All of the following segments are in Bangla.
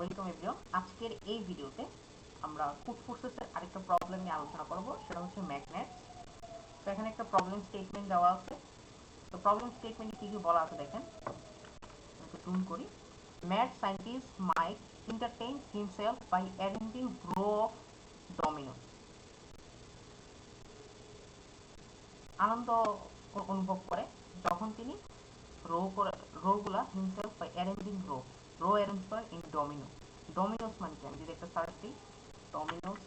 ওয়েলকাম এভরিওয়ান আজকের এই ভিডিওতে আমরা ফুড ফোর্সেসের আরেকটা প্রবলেম নিয়ে আলোচনা করব, সেটা হচ্ছে ম্যাগনেটস তো এখানে একটা প্রবলেম স্টেটমেন্ট দেওয়া আছে। তো প্রবলেম স্টেটমেন্টে কি কি বলা আছে দেখেন? একটু জুম করি। Mad scientist Mike entertain himself by arranging row of dominoes আনন্দ অনুভব করে যখন তিনি রো করে রোগুলা himself by arranging row row arrange করে ইন ডোমিনো ডোমিনোস মানে কি আমি যদি একটা সার্চ দিই ডোমিনোস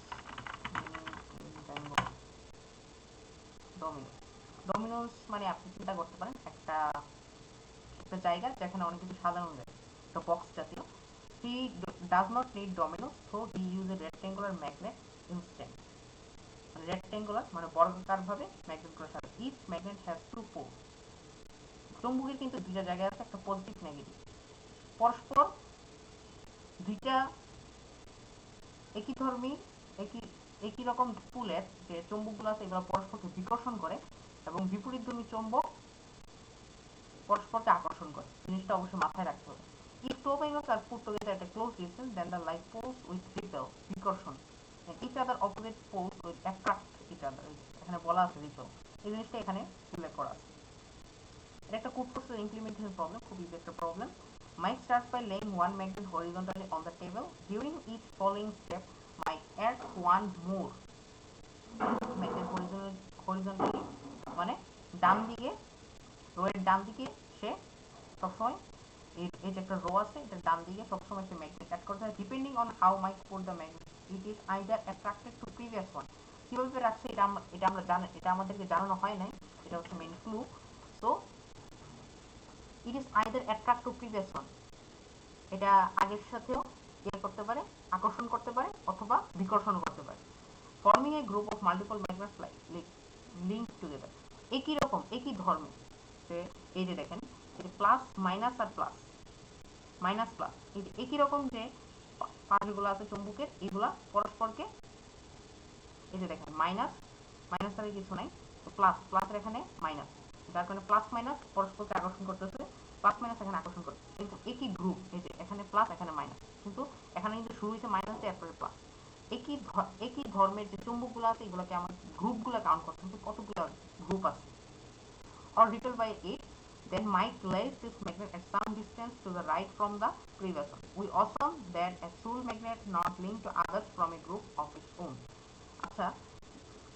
ডোমিনোস ডোমিনোস মানে আপনি চিন্তা করতে পারেন, একটা একটা জায়গা যেখানে অনেক কিছু সাজানো যায়। একটা বক্স জাতীয়। He does not need dominoes so he use a rectangular magnet instant মানে রেক্টেঙ্গুলার মানে বর্গাকার ভাবে ম্যাগনেটগুলো সাজা if magnet has two pole চুম্বকের কিন্তু দুইটা জায়গায় আছে, একটা পজিটিভ নেগেটিভ পরস্পর দুইটা একই ধর্মী, একই একই রকম পুলের যে চুম্বকগুলো আছে, এগুলো পরস্পরকে বিকর্ষণ করে এবং বিপরীত ধর্মী চুম্বক পরস্পরকে আকর্ষণ করে। জিনিসটা অবশ্যই মাথায় রাখতে হবে। Two magnets are put together at a close distance, then the like poles with repel বিকর্ষণ। Each other opposite poles will attract each other এখানে বলা আছে repel এই জিনিসটা এখানে উল্লেখ করা আছে। এটা একটা খুব প্রসেস ইমপ্লিমেন্টেশন প্রবলেম খুব ইজি একটা problem Mike starts by laying one magnet horizontally on the table. During each following step, Mike adds one more magnet horizontally, মানে ডান দিকে রোয়ের ডান দিকে সে সবসময় এই যে একটা রো আছে এটা ডান দিকে সবসময় সে ম্যাগনেট অ্যাড করতে হয়। Depending on how Mike put the magnet it is either attracted to previous one কীভাবে রাখছে এটা আমরা এটা আমরা জানা এটা আমাদেরকে জানানো হয় নাই এটা হচ্ছে main clue so it is either attract to previous one এটা আগের সাথেও ইয়ে করতে পারে, আকর্ষণ করতে পারে, অথবা বিকর্ষণ করতে পারে। Forming a group of multiple magnets like link together একই রকম? একই ধর্মে? এই যে দেখেন এই প্লাস মাইনাস আর প্লাস মাইনাস প্লাস এই যে একই রকম যে পানিগুলো আছে চুম্বকের, এগুলা পরস্পরকে এই যে দেখেন মাইনাস মাইনাস আর কিছু নাই। তো প্লাস প্লাসের এখানে মাইনাস যার কারণে প্লাস মাইনাস পরস্পরকে আকর্ষণ করতেছে প্লাস মাইনাস এখানে আকর্ষণ করতেছে কিন্তু একই গ্রুপ এই যে এখানে প্লাস এখানে মাইনাস কিন্তু এখানে কিন্তু শুরু হয়েছে মাইনাস দিয়ে এরপরে প্লাস একই একই ধর্মের যে চুম্বকগুলো আছে এগুলোকে আমার গ্রুপগুলো কাউন্ট করতে হবে কতগুলো গ্রুপ আছে? Or repelled by it, then Mike lays this magnet at some distance to the right from the previous one. We assume that a sole magnet not linked to others from a group of its own. আচ্ছা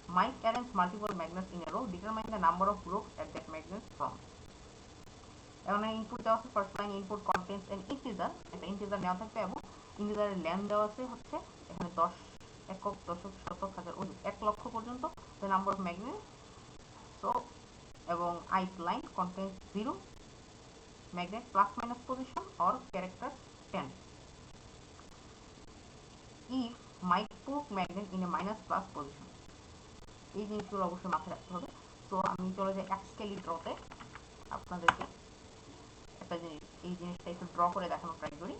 Mike arranges multiple magnets in a row, determine the number of groups at that magnet from. এখানে ইনপুট দেওয়া আছে first line input contents n integer একটা ইন্টিজার নেওয়া থাকবে এবং ইন্টিজারের ল্যান্ড দেওয়া আছে হচ্ছে এখানে দশ একক দশক শতক হাজার এক লক্ষ পর্যন্ত the number of magnet so এবং line contains 0 magnet plus minus position or character 10 if might put magnet in a minus plus position এই জিনিসগুলো অবশ্যই মাথায় রাখতে হবে। তো আমি চলে যাই অ্যাক্সকেলি ড্রতে আপনাদেরকে একটা জিনিস, এই জিনিসটা একটু ড্র করে দেখানো ট্রাই করি।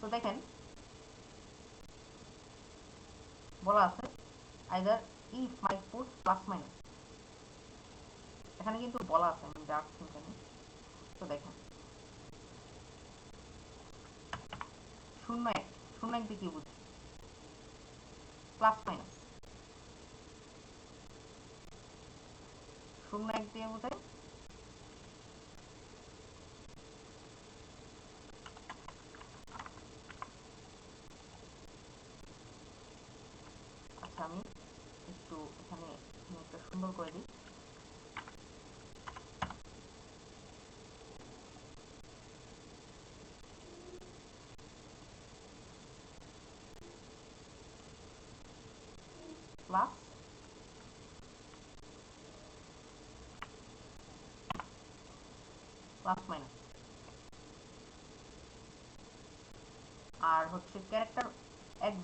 তো দেখেন, বলা আছে either if Mike put plus minus এখানে কিন্তু বলা আছে, আমি ডার্ক এখানে। তো দেখেন, শূন্য এক শূন্য এক দিয়ে কি বুঝি? প্লাস মাইনাস এক দিয়ে বোঝায় আচ্ছা আমি একটু এখানে একটা সুন্দর করে দিই। প্লাস প্লাস মাইনাস আর হচ্ছে ক্যারেক্টার এক,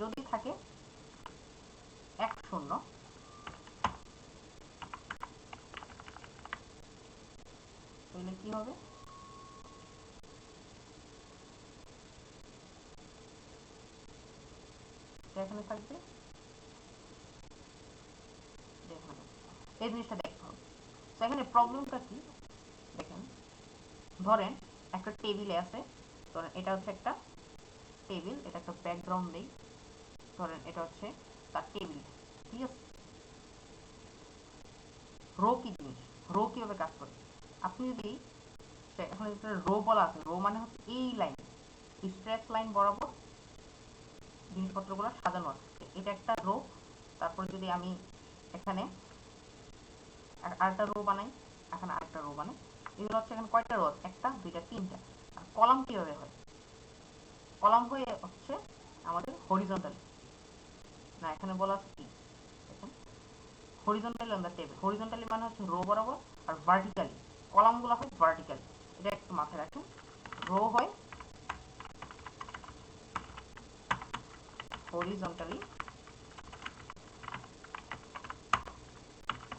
যদি থাকে, এক শূন্য। তাহলে কি হবে? এখানে থাকবে। এই জিনিসটা দেখতে হবে। এখানে প্রবলেমটা কি? ধরেন, একটা টেবিলে আছে, ধরেন এটা হচ্ছে একটা টেবিল এটা একটা ব্যাকগ্রাউন্ড নেই ধরেন এটা হচ্ছে তার টেবিল ঠিক আছে? রো কি জিনিস? রো কীভাবে কাজ করে? আপনি যদি এখানে রো বলা আছে রো মানে হচ্ছে এই লাইন স্ট্রেচ লাইন বরাবর জিনিসপত্রগুলো সাজানো আছে। এটা একটা রো তারপর যদি আমি এখানে আর- আরেকটা রো বানাই, এখানে আরেকটা রো বানাই এগুলো হচ্ছে এখানে কয়টা রো একটা, দুইটা, তিনটা। আর কলাম কীভাবে হয়? কলাম হয়ে হচ্ছে আমাদের হরিজন্টালি না, এখানে বলা আছে কি? Horizontally on the table horizontally মানে হচ্ছে রো বরাবর আর ভার্টিক্যালি কলামগুলো হয় ভার্টিক্যালি এটা একটু মাথায় রাখুন। রো হয় হরিজন্টালি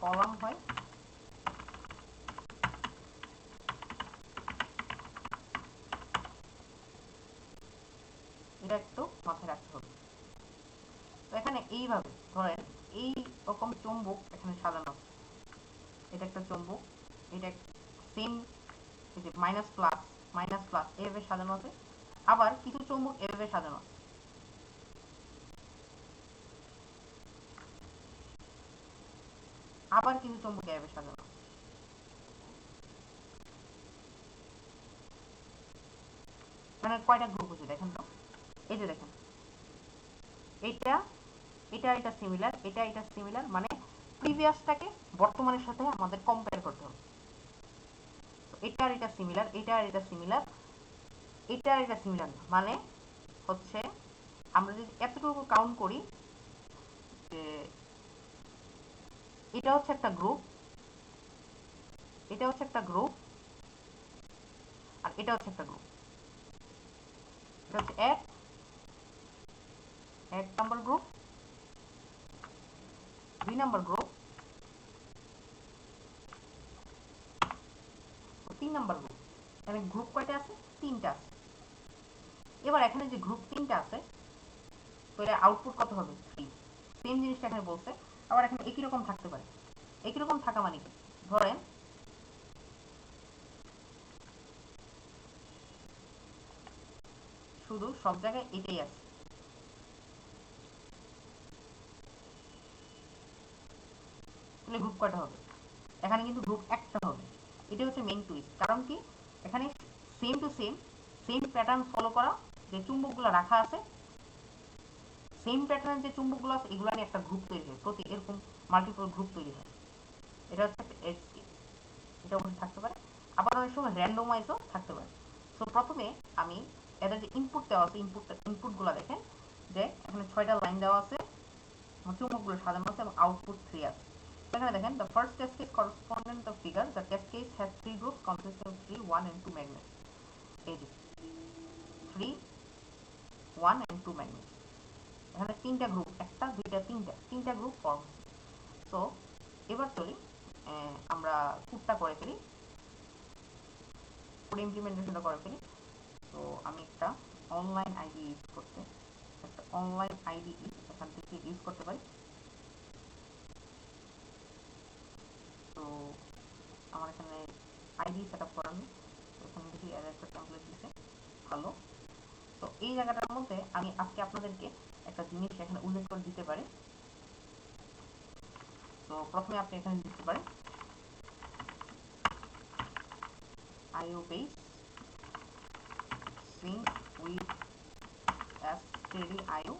কলাম হয় এটা মাথায় রাখতে হবে। তো এখানে এইভাবে ধরেন এই রকম চুম্বক এখানে সাজানো এটা একটা চুম্বক, এটা সেম এই যে মাইনাস প্লাস মাইনাস প্লাস এভাবে সাজানো আছে। আবার কিছু চুম্বক এভাবে সাজানো আছে। আবার কিছু চুম্বক এভাবে সাজানো আছে। মানে কয়টা গ্রুপ হচ্ছে দেখেন তো? এই যে দেখেন। এটা এটা এটা সিমিলার এটা এটা সিমিলার মানে প্রিভিয়াসটাকে বর্তমানের সাথে আমাদের কম্পেয়ার করতে হবে। এটা আর এটা সিমিলার এটা আর এটা সিমিলার এটা আর এটা সিমিলার মানে হচ্ছে, আমরা যদি এতটুকু কাউন্ট করি, যে এটা হচ্ছে একটা গ্রুপ এটা হচ্ছে একটা গ্রুপ আর এটা হচ্ছে একটা গ্রুপ এটা হচ্ছে এক এক নাম্বার গ্রুপ দুই নাম্বার গ্রুপ তিন নাম্বার গ্রুপ এখানে গ্রুপ কয়টা আছে? তিনটা আছে। এবার এখানে যে গ্রুপ তিনটা আছে, তো এর আউটপুট কত হবে? থ্রি সেম জিনিসটা এখানে বলছে। আবার এখানে একই রকম থাকতে পারে। একই রকম থাকা মানে কি? ধরেন, শুধু সব জায়গায় এটাই আছে। তাহলে গ্রুপ কয়টা হবে? এখানে কিন্তু গ্রুপ একটা হবে। এটা হচ্ছে মেইন টুইস্ট কারণ কি? এখানে same to same same pattern follow করা, যে চুম্বকগুলো রাখা আছে সেম প্যাটার্নের যে চুম্বকগুলো আছে, এগুলো নিয়ে একটা গ্রুপ তৈরি হয়। প্রতি এরকম মাল্টিপল গ্রুপ তৈরি হয়। এটা হচ্ছে এটা ওখানে থাকতে পারে। আবার অনেক সময় র্যান্ডোমাইজও থাকতে পারে। সো প্রথমে আমি এদের যে ইনপুট দেওয়া আছে ইনপুট ইনপুটগুলো দেখেন, যে এখানে ছয়টা লাইন দেওয়া আছে, চুম্বকগুলো সাজানো আছে এবং আউটপুট থ্রি আছে। এখানে দেখেন test case correspondent the figure the test case has three groups consisting of three one and two magnets এই যে three one and two magnets এখানে তিনটা গ্রুপ একটা দুইটা তিনটা তিনটা গ্রুপ ফর্ম সো এবার চলি আমরা কোডটা করে ফেলি কোড ইমপ্লিমেন্টেশনটা করে ফেলি তো আমি একটা অনলাইন আইডি ইউজ করতে একটা অনলাইন আইডি এখান থেকে ইউজ করতে পারি তো আমার এখানে আইডি সেট আপ করানো এখানে দেখি এর একটা টেমপ্লেট দিছে ভালো। তো এই জায়গাটার মধ্যে আমি আজকে আপনাদেরকে একটা জিনিস এখানে উল্লেখ করে দিতে পারি। তো প্রথমে আপনি এখানে দিতে পারেন। IO base, sync with std IO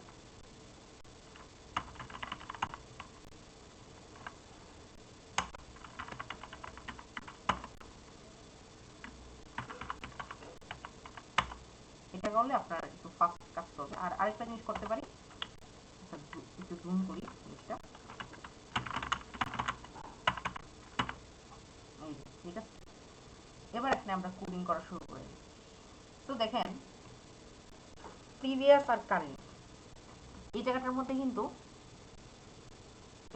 করলে আপনার একটু ফাস্ট কাজ করবে আর আরেকটা জিনিস করতে পারি আচ্ছা, একটু জুম করি জিনিসটা। ঠিক আছে? এবার এখানে আমরা কোডিং করা শুরু করে দিই। তো দেখেন প্রিভিয়াস আর কারেন্ট এই জায়গাটার মধ্যে কিন্তু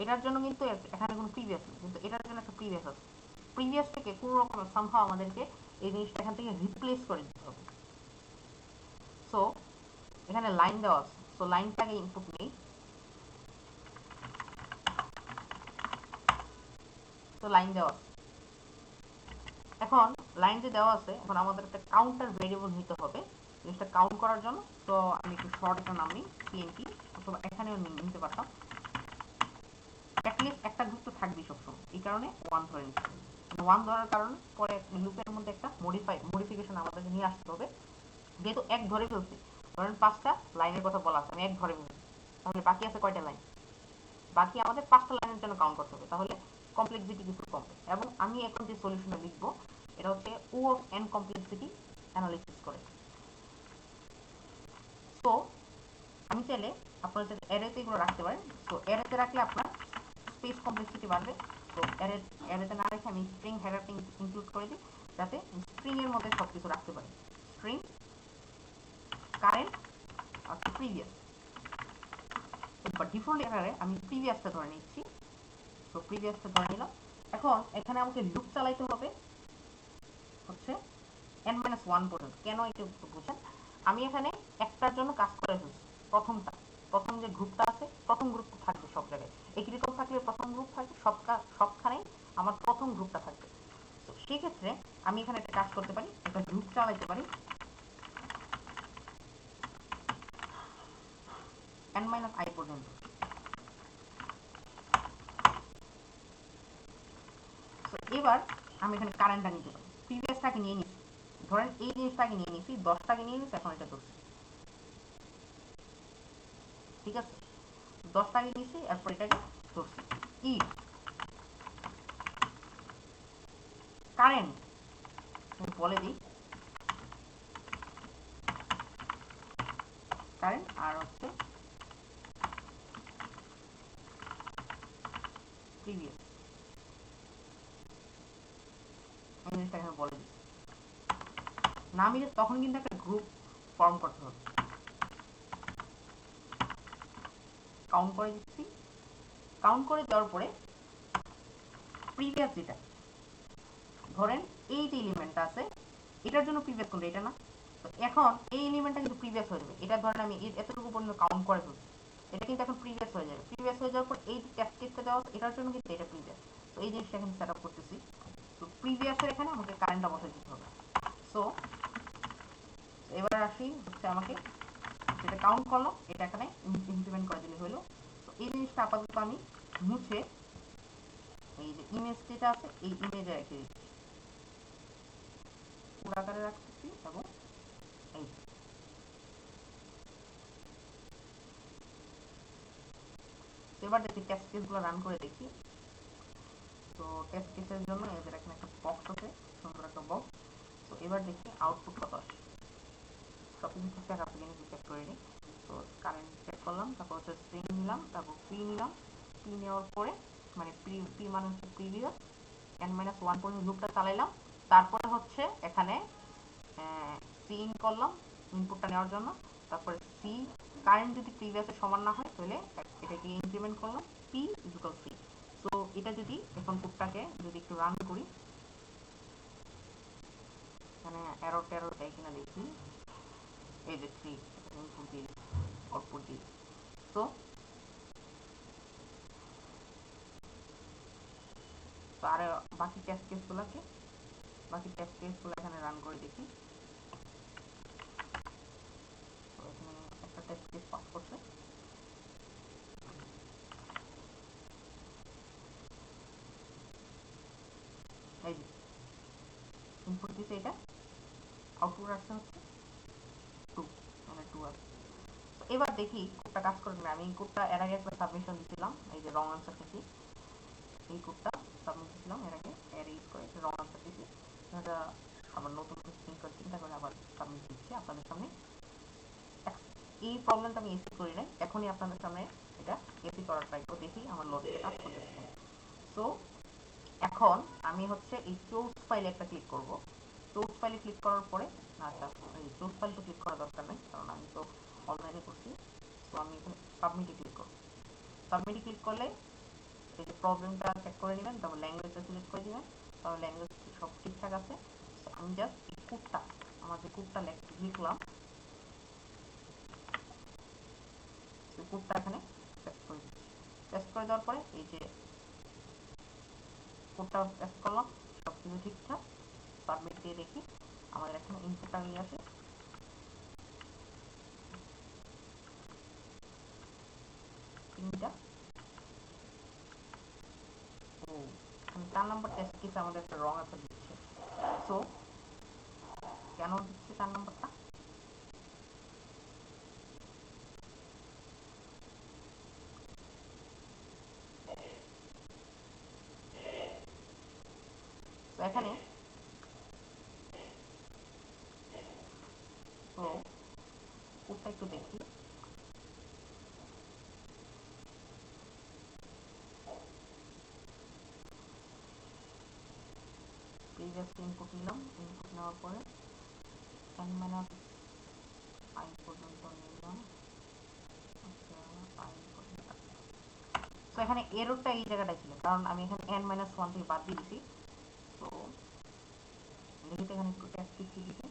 এটার জন্য কিন্তু এখানে কোনো প্রিভিয়াস নেই কিন্তু এটার জন্য একটা প্রিভিয়াস আছে। প্রিভিয়াস থেকে কোনো রকম সম্ভব আমাদেরকে এই জিনিসটা এখান থেকে রিপ্লেস করে দিতে হবে। এখানে লাইন দেওয়া আছে। সো লাইনটাকে ইনপুট নেই। তো লাইন দেওয়া আছে। এখন লাইন যে দেওয়া আছে, এখন আমাদের একটা কাউন্টার ভেরিয়েবল নিতে হবে। জিনিসটা কাউন্ট করার জন্য। তো আমি একটু শর্ট একটা নাম নিই সিএনটি অথবা এখানেও নিতে পারতাম। অ্যাটলিস্ট একটা গ্রুপ তো থাকবেই সবসময়। এই কারণে ওয়ান ধরে নিচ্ছি ওয়ান ধরার কারণে পরে লুপের মধ্যে একটা মডিফাই মডিফিকেশন আমাদেরকে নিয়ে আসতে হবে। যেহেতু এক ধরে ফেলছি ধরেন পাঁচটা লাইনের কথা বলা আছে, আমি এক ধরে ফেলছি তাহলে বাকি আছে কয়টা লাইন? বাকি আমাদের পাঁচটা লাইনের জন্য কাউন্ট করতে হবে, তাহলে কমপ্লেক্সিটি কিছু কমবে। এবং আমি এখন যে সলিউশনটা লিখব, এটা হচ্ছে O of n complexity analysis করে। তো আমি চাইলে আপনারা চাইলে অ্যারেতে এগুলো রাখতে পারেন। তো অ্যারেতে রাখলে আপনার স্পেস কমপ্লেক্সিটি বাড়বে। তো অ্যারে অ্যারেতে না রেখে আমি স্ট্রিং হেডারটি ইনক্লুড করে দিই, যাতে স্ট্রিং এর মধ্যে সব কিছু রাখতে পারি। স্ট্রিং কারেন্ট আর প্রিভিয়াস ডিফল্ট এরারে আমি প্রিভিয়াসটা ধরে নিচ্ছি। তো প্রিভিয়াসটা ধরে নিলাম। এখন, এখানে আমাকে লুপ চালাইতে হবে। হচ্ছে n মাইনাস পর্যন্ত। কেন এটা বুঝেন আমি এখানে একটার জন্য কাজ করে ফেলছি। প্রথমটা, প্রথম যে গ্রুপটা আছে, প্রথম গ্রুপ থাকবে সব জায়গায়। একই রকম থাকলে প্রথম গ্রুপ থাকবে সব সবখানেই আমার প্রথম গ্রুপটা থাকবে। তো, সেক্ষেত্রে আমি এখানে একটা কাজ করতে পারি, একটা লুপ চালাইতে পারি n মাইনাস আই পর্যন্ত তো এবার আমি এখানে কারেন্টটা নিতে পারি। প্রিভিয়াসটাকে নিয়ে নিচ্ছি ধরেন এই জিনিসটাকে নিয়ে নিছি দশটাকে নিয়ে নিচ্ছি এখন এটা ধরছি। ঠিক আছে? দশটাকে নিয়েছি, এরপর এটাকে ধরছি। ই কারেন্ট বলে দিই। কারেন্ট আর হচ্ছে প্রিভিয়াস এই জিনিসটা এখানে বলে দিচ্ছি না মিলে তখন কিন্তু একটা গ্রুপ ফর্ম করতে হবে। কাউন্ট করে দিচ্ছি। কাউন্ট করে দেওয়ার পরে প্রিভিয়াস যেটা ধরেন এই যে এলিমেন্টটা আছে এটার জন্য প্রিভিয়াস কোনটা? এটা না? তো এখন এই এলিমেন্টটা কিন্তু প্রিভিয়াস হয়ে যাবে। এটা ধরেন আমি এতটুকু পর্যন্ত কাউন্ট করে ফেলছি। এটা কিন্তু এখন প্রিভিয়াস হয়ে যাবে। প্রিভিয়াস হয়ে যাওয়ার পর এই ক্যাসকেটটা দেওয়া আছে, এটার জন্য কিন্তু এটা প্রিভিয়াস তো এই জিনিসটা এখানে সেট আপ করতেছি। তো প্রিভিয়াসের এখানে আমাকে কারেন্টটা বসাই দিতে হবে। সো এবার আসি হচ্ছে আমাকে যেটা কাউন্ট করল এটা এখানে ইমপ্লিমেন্ট করে দিলে হলো। তো এই জিনিসটা আপাতত আমি মুছে এই যে ইমেজ যেটা আছে, এই ইমেজে রেখে দিচ্ছি। পুরো আকারে রাখতেছি এবং এই এবার দেখি টেস্ট কেসগুলো রান করে দেখি। টেস্ট কেসের জন্য এদের এখানে একটা বক্স আছে, সুন্দর একটা বক্স তো এবার দেখি আউটপুট কত আসে সব কিছু ঠিকঠাক আছে কিনা চেক করে নিই। তো কারেন্ট চেক করলাম, তারপর হচ্ছে স্ট্রিং নিলাম, তারপর পি নিলাম। পি নেওয়ার পরে মানে পি পি মানে হচ্ছে প্রিভিয়াস এন মাইনাস ওয়ান পর্যন্ত লুপটা চালাইলাম। তারপরে হচ্ছে এখানে সি ইন করলাম ইনপুটটা নেওয়ার জন্য। তারপরে সি কারেন্ট যদি প্রিভিয়াসের সমান না হয়, তাহলে এটাকে ইনক্রিমেন্ট করলাম। পি ইকুয়াল সি এটা যদি এখন কোডটাকে যদি একটু রান করি এখানে এরর টেরর দেয় কিনা দেখি। এই যে থ্রি ইনপুট দিয়ে আউটপুট দিয়ে। তো আর বাকি টেস্ট কেসগুলোকে বাকি টেস্ট কেসগুলো এখানে রান করে দেখি তো এখানে একটা টেস্ট কেস পাস করছে এই যে ইনপুট দিছে এটা আউটপুট আসছে হচ্ছে? টু মানে টু আসছে তো এবার দেখি কোডটা কাজ করবে না। আমি এই কোডটা এর আগে একটা সাবমিশন দিছিলাম, এই যে রং আনসার দিছি এই কোডটা সাবমিট দিছিলাম, এর আগে এর ইউজ করে রং আনসার দিছি এটা আবার নতুন করে চিন্তা করে আবার সাবমিট দিচ্ছি আপনাদের সামনে। এই প্রবলেমটা আমি এসি করি নাই, এখনই আপনাদের সামনে এটা এসি করার ট্রাই করে দেখি আমার লোডে কাজ করতেছে সো এখন আমি হচ্ছে এই চোজ ফাইলে একটা ক্লিক করব। চোজ ফাইলে ক্লিক করার পরে আচ্ছা এই চোজ ফাইল তো ক্লিক করার দরকার নেই, কারণ আমি তো অনলাইনে করছি, তো আমি এখানে সাবমিটে ক্লিক করব। সাবমিটে ক্লিক করলে এই যে প্রবলেমটা চেক করে নেবেন, তারপর ল্যাঙ্গুয়েজটা সিলেক্ট করে দিবেন তারপর ল্যাঙ্গুয়েজ সব ঠিকঠাক আছে। আমি জাস্ট এই কোডটা আমার যে কোডটা লিখলাম, সেই কোডটা এখানে পেস্ট করে দিচ্ছি। পেস্ট করে দেওয়ার পরে এই যে কোডটা পেস্ট করলাম সব কিছু ঠিকঠাক। সাবমিট দিয়ে দেখি। আমার এখন ইনপুট নিয়ে আছে তিনটা। ও চার নম্বর টেস্ট কেস আমাদের একটা রং আছে দিচ্ছে। সো কেন দিচ্ছে তার নম্বরটা তো কোডটা একটু দেখি প্রিভিয়াস ইনপুট নিলাম ইনপুট নেওয়ার পরে মাইনাস i পর্যন্ত নিলাম তো এখানে এররটা এই জায়গাটায় ছিল, কারণ আমি এখানে n মাইনাস ওয়ান থেকে বাদ দিয়ে দিছি তো দেখি তো এখানে একটু ট্যাক্স কি দিছে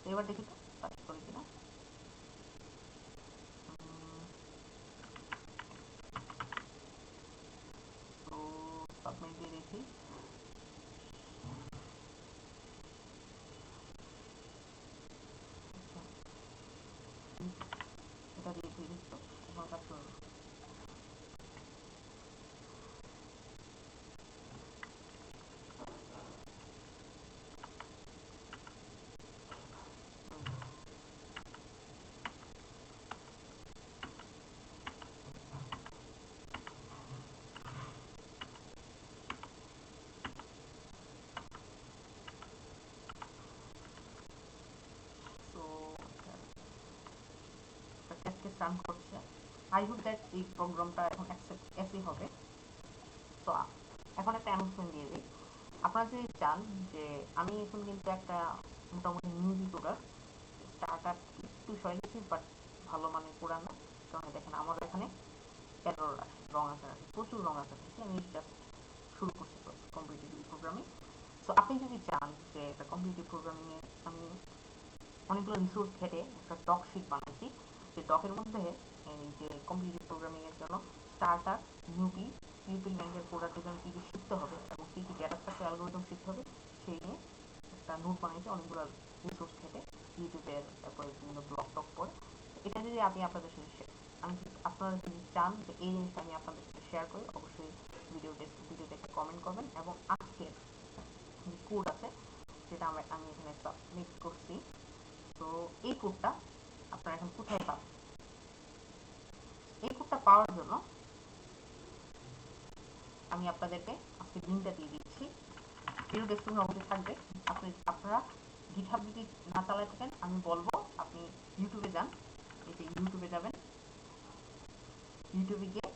তো এবার দেখি তো টাচ করে কিনা তো দিয়ে দেখি আচ্ছা, এটা দিয়ে দিই তো আমার কাজ করবে সো টেস্টকে রান করছে। আই হোপ দ্যাট এই প্রোগ্রামটা এখন অ্যাকসেপ্ট এসি হবে। তো এখন একটা অ্যানাউন্সমেন্ট দিয়ে দিই। আপনারা যদি চান যে আমি এখন কিন্তু একটা মোটামুটি মিউজিক ওটার স্টার্টার একটু সয় দিচ্ছি বাট ভালো মানে পুরান না। কারণ দেখেন আমার এখানে এরর আসে রং আসে প্রচুর রং আসে আমি জাস্ট শুরু করছি কম্পিটিটিভ প্রোগ্রামিং সো আপনি যদি চান যে একটা কম্পিটিটিভ প্রোগ্রামিংয়ে আমি অনেকগুলো রিসোর্স ঘেটে একটা ডক শিট বানাইছি যে ডকের মধ্যে, এই যে কম্পিটিটিভ প্রোগ্রামিং এর জন্য স্টার্টার নিউপি পিউপিল ব্যাংকের প্রোডাক্টের জন্য কী কী শিখতে হবে এবং কী কী ডেটা স্ট্রাকচার অ্যালগোরিদম শিখতে হবে, সেই নিয়ে একটা নোট বানিয়েছি, অনেকগুলো রিসোর্স ঘেটে ইউটিউবের তারপরে বিভিন্ন ব্লগ টক পড়ে। এটা যদি আপনি আপনাদের সাথে আমি আপনারা যদি চান যে এই জিনিসটা আমি আপনাদের সাথে শেয়ার করি, অবশ্যই ভিডিও ভিডিও একটা কমেন্ট করবেন এবং আজকের যে কোড আছে যেটা আমি আমি এখানে সাবমিট করছি তো এই কোডটা আপনারা এখন কোথায় পাবেন এই কোডটা পাওয়ার জন্য আমি আপনাদেরকে আজকে লিঙ্কটা দিয়ে দিচ্ছি ভিডিও ডেসক্রিপশনে অবশ্যই থাকবে আপনি আপনারা গিটহাব যদি না চালায় থাকেন আমি বলব আপনি ইউটিউবে যান এই যে ইউটিউবে যাবেন ইউটিউবে গিয়ে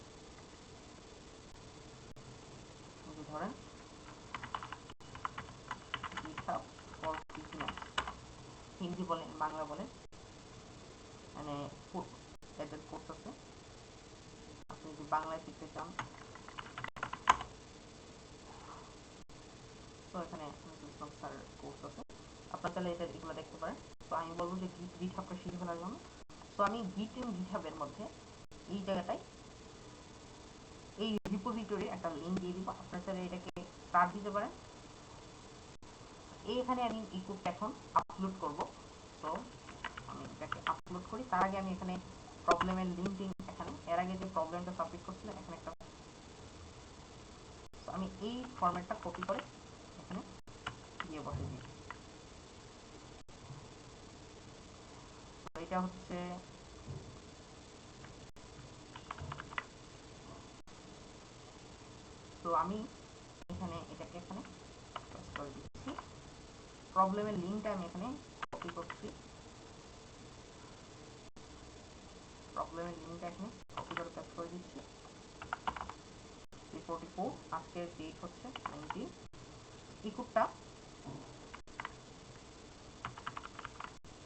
ধরেন হিন্দি বলেন বাংলা বলেন মানে এদের কোর্স আছে আপনি যদি বাংলায় শিখতে চান। তো এখানে ইসলাম কোর্স আছে। আপনার তাহলে এটা এগুলো দেখতে পারেন। তো আমি বলব যে গিট গিট হাবটা শিখে ফেলার জন্য। তো আমি গিট গিট হাবের মধ্যে এই জায়গাটায় এই রিপোজিটরি একটা লিঙ্ক দিয়ে দিব। আপনার চাইলে এটাকে স্টার্ট দিতে পারেন। এইখানে আমি এই এখন আপলোড করব। তো আমি এটাকে আপলোড করি। তার আগে আমি এখানে প্রবলেমের লিঙ্কিং এখানে এর আগে যে প্রবলেমটা সাবমিট করছিলাম, এখানে একটা আমি এই ফরম্যাটটা কপি করে এখানে দিয়ে বসে দিই। এটা হচ্ছে তো আমি এখানে এটাকে এখানে করে দিচ্ছি। প্রবলেমের লিঙ্কটা আমি এখানে কপি করছি। প্রবলেমের লিঙ্কটা এখানে কপি করে পেস্ট করে দিচ্ছি। থ্রি ফোরটি ফোর আজকের ডেট হচ্ছে নাইনটি এই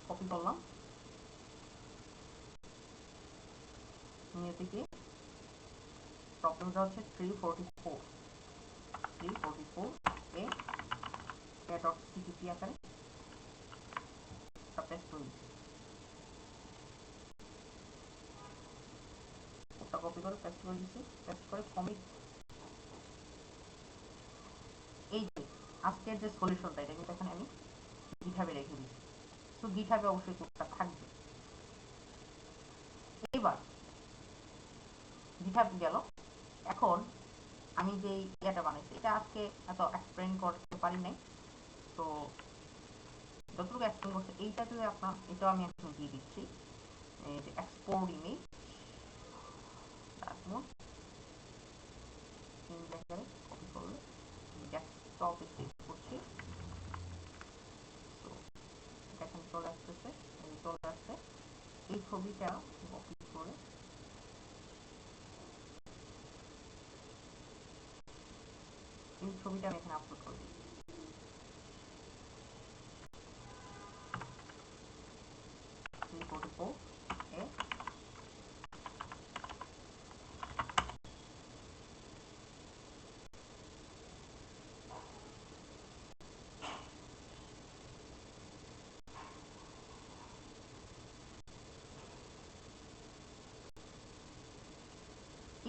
কপি করলাম। নিয়ে থেকে প্রবলেমটা হচ্ছে three forty four three forty four A dot CPP আকারে পেস্ট করে দিচ্ছি। কপি করে পেস্ট করে দিচ্ছি পেস্ট করে কমিট এই যে, আজকের যে সলিউশনটা এটা কিন্তু এখানে আমি গিটহাবে রেখে দিচ্ছি। তো গিটহাবে অবশ্যই কোডটা থাকবে। এবার গিটহাব গেল। এখন আমি যে ইয়েটা বানাইছি, এটা আজকে এত এক্সপ্লেন করতে পারি নাই। তো যতটুকু এক্সপ্লেন করছে, এইটা যদি আপনার, এটাও আমি এখন দিয়ে দিচ্ছি। এক্সপোর্ট ইমেজ তারপর তিন জায়গায় কপি করলে ডেস্কটপে সেভ করছি তো এখানে চলে আসতেছে চলে আসছে এই ছবিটা কপি করে এই ছবিটা আমি এখানে আপলোড করে দিই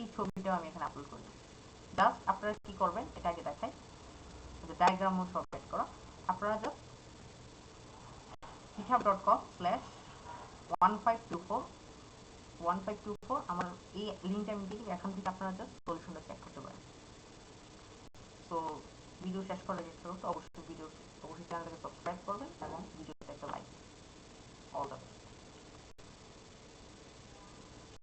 এই ছবিটাও আমি এখানে আপলোড করি জাস্ট আপনারা কি করবেন, এটা আগে দেখাই। ডায়াগ্রাম সব সেট করা। আপনারা just github dot com slash one five two four one five two four আমার এই লিঙ্কটা আমি দিয়ে এখান থেকে আপনারা জাস্ট সলিউশনটা চেক করতে পারেন। সো ভিডিও শেষ করার চেষ্টা করতে অবশ্যই ভিডিও অবশ্যই চ্যানেলটাকে সাবস্ক্রাইব করবেন এবং ভিডিওতে একটা লাইক অল দ্য